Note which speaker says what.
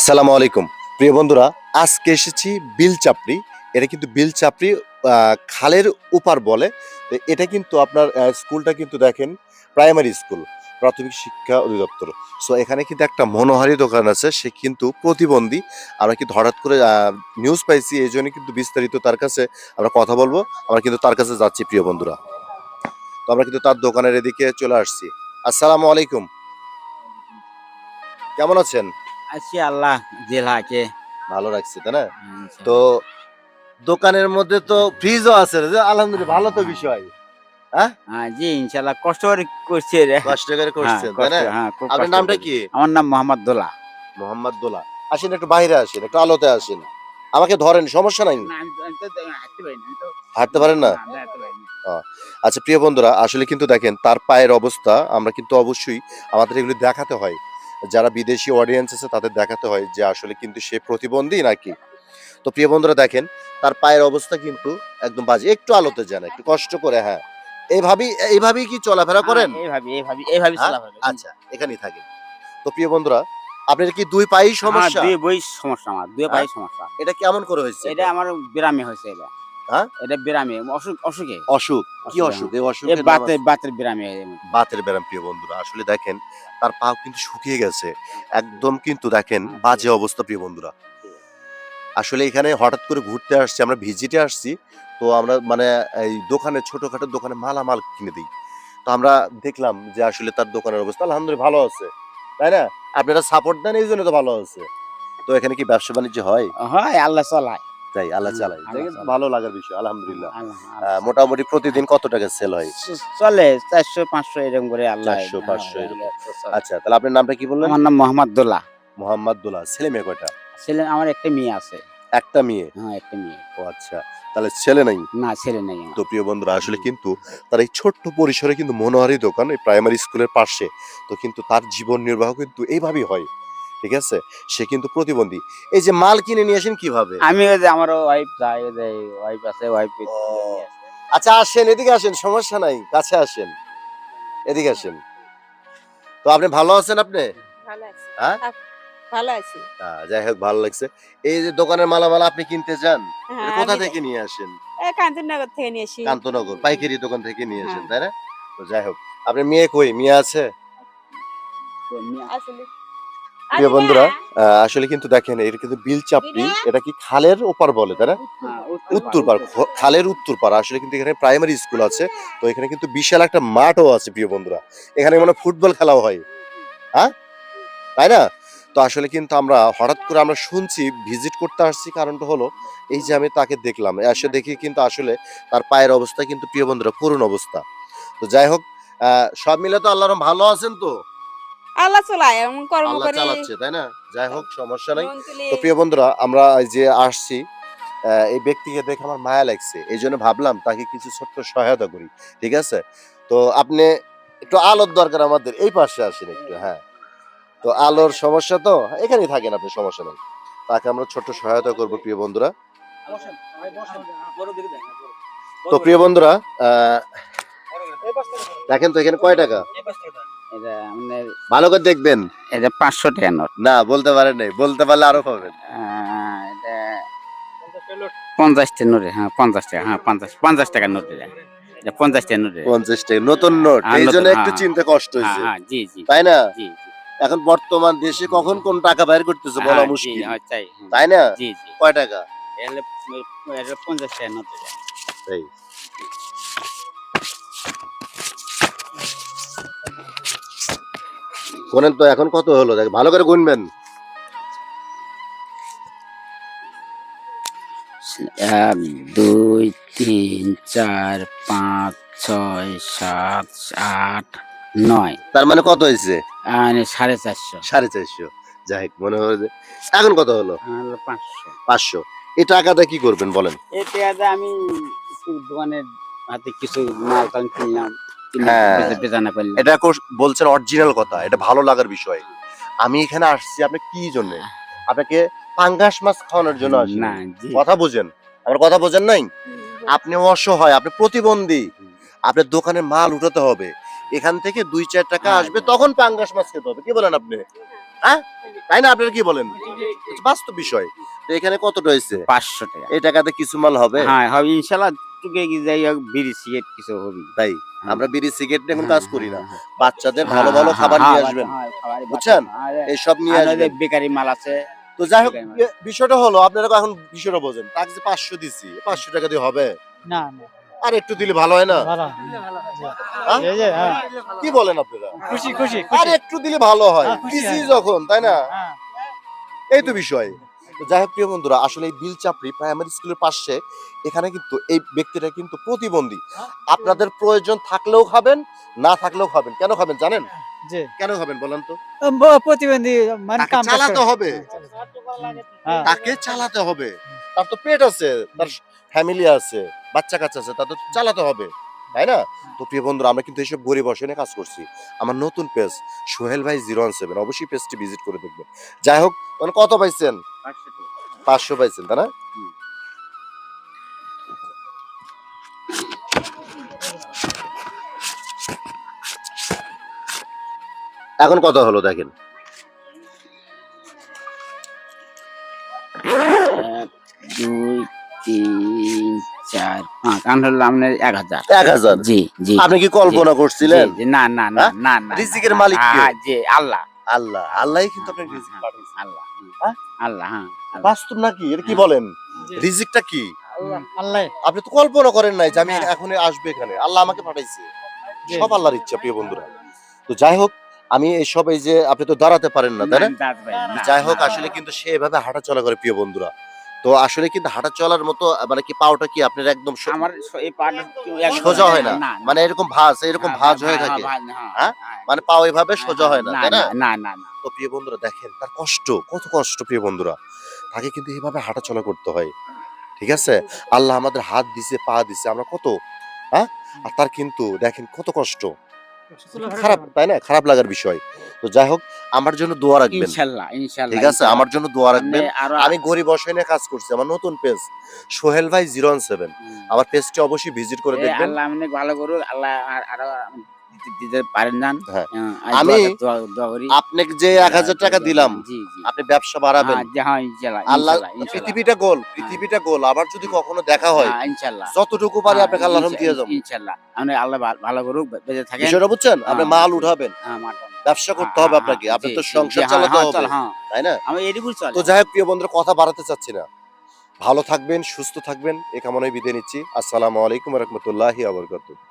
Speaker 1: আসসালামু আলাইকুম প্রিয় বন্ধুরা আজকে এসেছি বিল চাপড়ি এটা কিন্তু বিল চাপড়ি খালের উপার বলে এটা কিন্তু আপনার স্কুলটা কিন্তু দেখেন প্রাইমারি স্কুল প্রাথমিক শিক্ষা অধিদপ্তর সো এখানে কিন্তু একটা মনোহারি দোকান আছে সে কিন্তু প্রতিবন্ধী আমরা কিন্তু হঠাৎ করে নিউজ পাইছি এই জন্য কিন্তু বিস্তারিত তার কাছে আমরা কথা বলবো আমরা কিন্তু তার কাছে যাচ্ছি প্রিয় বন্ধুরা তো আমরা কিন্তু তার দোকানের এদিকে চলে আসছি আসসালামু আলাইকুম কেমন আছেন
Speaker 2: আছি আল্লাহ জেলাকে
Speaker 1: ভালো রাখছে তাই না হ্যাঁ, তো দোকানের মধ্যে তো ফ্রিজও আছে আলহামদুলিল্লাহ ভালো তো বিষয় হ্যাঁ? হ্যাঁ, বাইরে আসেন একটু আলোতে আমাকে ধরেন সমস্যা নাই হাঁটতে পারেন না আচ্ছা প্রিয় বন্ধুরা আসলে কিন্তু দেখেন তার পায়ের অবস্থা আমরা কিন্তু অবশ্যই আমাদের এগুলি দেখাতে হয় যারা বিদেশি অডিয়েন্স আছে তাদের দেখাতে হয় যে আসলে কিন্তু সে প্রতিবন্ধী নাকি তো প্রিয় বন্ধুরা দেখেন তার পায়ের অবস্থা কিন্তু একদম বাজে একটু আলোতে যান একটু কষ্ট করে হ্যাঁ এইভাবেই এইভাবেই কি চলাফেরা হ্যাঁ, করেন হ্যাঁ? আচ্ছা এখানেই থাকে তো প্রিয় বন্ধুরা আপনার কি দুই পায়ে সমস্যা
Speaker 2: দুই বই সমস্যা আমার দুই হ্যাঁ? পায়েই সমস্যা
Speaker 1: এটা কেমন করে হয়েছে
Speaker 2: এটা আমার বিরামে হয়েছে এটা হ্যাঁ? এটা অসুখে
Speaker 1: অসুখ কি অসুখ বাতের বাতের প্রিয় বন্ধুরা আসলে দেখেন তার পা কিন্তু শুকিয়ে গেছে একদম কিন্তু দেখেন বাজে অবস্থা প্রিয় বন্ধুরা আসলে এখানে হঠাৎ করে ঘুরতে আসছি আমরা ভিজিটে আসছি তো আমরা মানে এই দোকানে ছোটখাটো দোকানে মালামাল কিনে দিই তো আমরা দেখলাম যে আসলে তার দোকানের অবস্থা আলহামদুলিল্লাহ ভালো আছে তাই না আপনারা সাপোর্ট দেন এই জন্য তো ভালো আছে তো এখানে কি ব্যবসা বাণিজ্য হয়
Speaker 2: হয় আল্লাহ চলায়
Speaker 1: তাই আল্লাহ চালাই ভালো লাগার বিষয় আলহামদুলিল্লাহ মোটামুটি প্রতিদিন কত টাকা সেল হয়
Speaker 2: চলে চারশো পাঁচশো এরকম করে আল্লাহ
Speaker 1: চারশো পাঁচশো হ্যাঁ, এরকম আচ্ছা তাহলে আপনার নামটা কি বললেন
Speaker 2: আমার নাম মোহাম্মদ দোলা
Speaker 1: মোহাম্মদ দোলা ছেলে মেয়ে কয়টা
Speaker 2: ছেলে আমার একটা মেয়ে আছে একটা মেয়ে হ্যাঁ একটা মেয়ে
Speaker 1: ও আচ্ছা তাহলে ছেলে নাই না ছেলে নাই তো প্রিয় বন্ধুরা আসলে কিন্তু তার এই ছোট্ট পরিসরে কিন্তু মনোহারি দোকান এই প্রাইমারি স্কুলের পাশে তো কিন্তু তার জীবন নির্বাহ কিন্তু এইভাবেই হয় ঠিক আছে সে কিন্তু প্রতিবন্ধী এই যে মাল কিনে নিয়ে আসেন কিভাবে
Speaker 2: আমি ওই যে আমার ওয়াইফ যায় ওই যে ওয়াইফ আছে ওয়াইফ
Speaker 1: আচ্ছা আসেন এদিকে আসেন সমস্যা নাই কাছে আসেন এদিকে আসেন তো আপনি ভালো আছেন আপনি
Speaker 3: হ্যাঁ ভালো আছি
Speaker 1: হ্যাঁ? যাই হোক ভালো লাগছে এই যে দোকানের মালা আপনি কিনতে যান হ্যাঁ, কোথা থেকে নিয়ে আসেন
Speaker 3: কান্তনগর থেকে নিয়ে আসি
Speaker 1: কান্তনগর পাইকারি দোকান থেকে নিয়ে আসেন হ্যাঁ। তাই না তো যাই হোক আপনি মেয়ে কই মেয়ে আছে প্রিয় বন্ধুরা আসলে কিন্তু দেখেন এটা কিন্তু বিল চাপড়ি এটা কি খালের ওপার বলে তাই না হ্যাঁ, উত্তর পার খালের উত্তর পার আসলে কিন্তু এখানে প্রাইমারি স্কুল আছে তো এখানে কিন্তু বিশাল একটা মাঠও আছে প্রিয় বন্ধুরা এখানে মানে ফুটবল খেলাও হয় হ্যাঁ তাই না তো আসলে কিন্তু আমরা হঠাৎ করে আমরা শুনছি ভিজিট করতে আসছি কারণটা হলো এই যে আমি তাকে দেখলাম এসে দেখি কিন্তু আসলে তার পায়ের অবস্থা কিন্তু প্রিয় বন্ধুরা করুণ অবস্থা তো যাই হোক সব মিলে তো আল্লাহর ভালো আছেন তো
Speaker 3: আল্লাহ চলায় কর্ম
Speaker 1: করে চালাচ্ছে তাই না যাই হোক সমস্যা নাই তো প্রিয় বন্ধুরা আমরা যে আসছি এই ব্যক্তিকে দেখে আমার মায়া লাগছে এই জন্য ভাবলাম তাকে কিছু ছোট্ট সহায়তা করি ঠিক আছে তো আপনি একটু আলোর দরকার আমাদের এই পাশে আসেন একটু হ্যাঁ তো আলোর সমস্যা তো এখানেই থাকেন আপনি সমস্যা নেই তাকে আমরা ছোট্ট সহায়তা করব প্রিয় বন্ধুরা তো প্রিয় বন্ধুরা দেখেন তো এখানে কয় টাকা ভালো করে দেখবেন
Speaker 2: এটা পাঁচশো টাকা নোট
Speaker 1: না বলতে পারেন নাই বলতে পারলে আরো পাবেন
Speaker 2: পঞ্চাশ টাকা নোট হ্যাঁ পঞ্চাশ টাকা হ্যাঁ পঞ্চাশ পঞ্চাশ নোট
Speaker 1: এটা পঞ্চাশ টাকা নোট পঞ্চাশ নতুন নোট হ্যাঁ, এই জন্য একটু হ্যাঁ, হ্যাঁ, কষ্ট হ্যাঁ জি জি জি এখন বর্তমান দেশে কখন কোন টাকা করতেছে বলা তাই জি জি কয় টাকা পঞ্চাশ নোট শোনেন তো এখন কত হলো দেখ ভালো করে গুনবেন
Speaker 2: এক দুই তিন চার পাঁচ ছয় সাত আট নয়
Speaker 1: তার মানে কত হয়েছে
Speaker 2: সাড়ে চারশো
Speaker 1: সাড়ে চারশো যাই মনে হয় এখন কত হলো পাঁচশো পাঁচশো এই টাকাটা কি করবেন বলেন
Speaker 2: এই টাকাটা আমি দোকানের হাতে কিছু মাল কিনলাম হ্যাঁ।
Speaker 1: এটা বলছেন অরিজিনাল কথা এটা ভালো লাগার বিষয় আমি এখানে আসছি আপনি কি জন্য আপনাকে পাঙ্গাস মাছ খাওয়ানোর জন্য কথা আমার কথা বোঝেন নাই আপনি অসহায় আপনি প্রতিবন্ধী আপনার দোকানে মাল উঠাতে হবে এখান থেকে দুই চার টাকা হ্যাঁ। আসবে তখন পাঙ্গাস মাছ খেতে হবে কি বলেন আপনি হ্যাঁ তাই না আপনারা কি বলেন বাস্তব বিষয় তো এখানে কত রয়েছে পাঁচশো টাকা এই টাকাতে কিছু মাল হবে
Speaker 2: হ্যাঁ হবে ইনশাল্লাহ যাই হোক বিড়ি সিগারেট কিছু হবি
Speaker 1: তাই হ্যাঁ। আমরা বিড়ি সিগারেট নিয়ে হ্যাঁ, কাজ করি না হ্যাঁ, বাচ্চাদের ভালো ভালো খাবার নিয়ে আসবেন বুঝছেন এইসব নিয়ে আসবেন
Speaker 2: বেকারি মাল আছে
Speaker 1: তো যাই হোক বিষয়টা হলো আপনারা এখন বিষয়টা বোঝেন তাকে যে পাঁচশো দিছি পাঁচশো টাকা দিয়ে হবে না আর একটু দিলে ভালো হয় না কি বলেন আপনারা খুশি খুশি আর একটু দিলে ভালো হয় যখন তাই না এই তো বিষয় যাই হোক প্রিয় বন্ধুরা আসলে এই বিল চাপড়ি প্রাইমারি স্কুলের পাশে এখানে কিন্তু এই ব্যক্তিটা কিন্তু প্রতিবন্ধী হ্যাঁ। আপনাদের প্রয়োজন থাকলেও খাবেন না থাকলেও খাবেন কেন খাবেন জানেন কেন খাবেন বলেন তো
Speaker 3: প্রতিবন্ধী মানে হ্যাঁ,
Speaker 1: চালাতে হবে তার তো পেট আছে তার ফ্যামিলি আছে বাচ্চা কাচ্চা আছে তাদের চালাতে হবে তাই না তো প্রিয় বন্ধুরা আমরা কিন্তু এইসব গরিব অসনে কাজ করছি আমার নতুন পেজ সোহেল ভাই জিরো ওয়ান সেভেন অবশ্যই পেজটি ভিজিট করে দেখবেন যাই হোক মানে কত পাইছেন পাঁচশো পাইছেন তাই না এখন কত হলো দেখেন
Speaker 2: দুই তিন চার এক হাজার এক হাজার জি জি
Speaker 1: আপনি কি কল্পনা করছিলেন
Speaker 2: না না না হ্যাঁ? না না জি আল্লাহ
Speaker 1: আল্লাহ কিন্তু আল্লাহ হ্যাঁ? হ্যাঁ, বাস্তব নাকি এটা কি হ্যাঁ। বলেন রিজিকটা কি আপনি তো কল্পনা করেন নাই যে আমি এখন আসবে এখানে আল্লাহ আমাকে পাঠাইছে সব আল্লাহর ইচ্ছা প্রিয় বন্ধুরা তো যাই হোক আমি এই সবাই এই যে আপনি তো দাঁড়াতে পারেন না তাই না যাই হোক আসলে কিন্তু সে হাঁটা চলা করে প্রিয় বন্ধুরা তো আসলে কিন্তু হাঁটা চলার মতো মানে কি পাওটা কি আপনার একদম সোজা হয় না মানে এরকম ভাজ এরকম ভাজ হয়ে থাকে হ্যাঁ, হ্যাঁ? হ্যাঁ মানে পাও এভাবে সোজা হয় না তাই না না না তো প্রিয় বন্ধুরা দেখেন তার কষ্ট কত কষ্ট প্রিয় বন্ধুরা তাকে কিন্তু এভাবে হাঁটা চলা করতে হয় ঠিক আছে আল্লাহ আমাদের হাত দিছে পা দিছে আমরা কত হ্যাঁ আর তার কিন্তু দেখেন কত কষ্ট খারাপ তাই না খারাপ লাগার বিষয় তো যাই হোক আমার জন্য দোয়া রাখবেন ঠিক আছে আমার জন্য দোয়া রাখবেন আমি গরিব অসহায় কাজ করছি আমার নতুন পেজ সোহেল ভাই সেভেন আমার পেজটি অবশ্যই ভিজিট করে দেখবেন
Speaker 2: ভালো করুক আল্লাহ হ্যাঁ।
Speaker 1: হ্যাঁ, যে এক হাজার হ্যাঁ, টাকা দিলাম আপনি ব্যবসা বাড়াবেন আল্লাহ পৃথিবীটা গোল পৃথিবীটা গোল আবার যদি কখনো দেখা হয় যতটুকু আল্লাহ
Speaker 2: ইনশাল্লাহ আল্লাহ ভালো করুক
Speaker 1: আপনি মাল উঠাবেন ব্যবসা হ্যাঁ, করতে হবে হ্যাঁ, আপনাকে আপনি তো সংসার চালাতে হ্যাঁ, হবে তাই না তো যাই হোক প্রিয় বন্ধুরা কথা বাড়াতে চাচ্ছি না ভালো থাকবেন সুস্থ থাকবেন এ কামনায় বিদায় নিচ্ছি আসসালামু আলাইকুম ওয়া বারাকাতুহু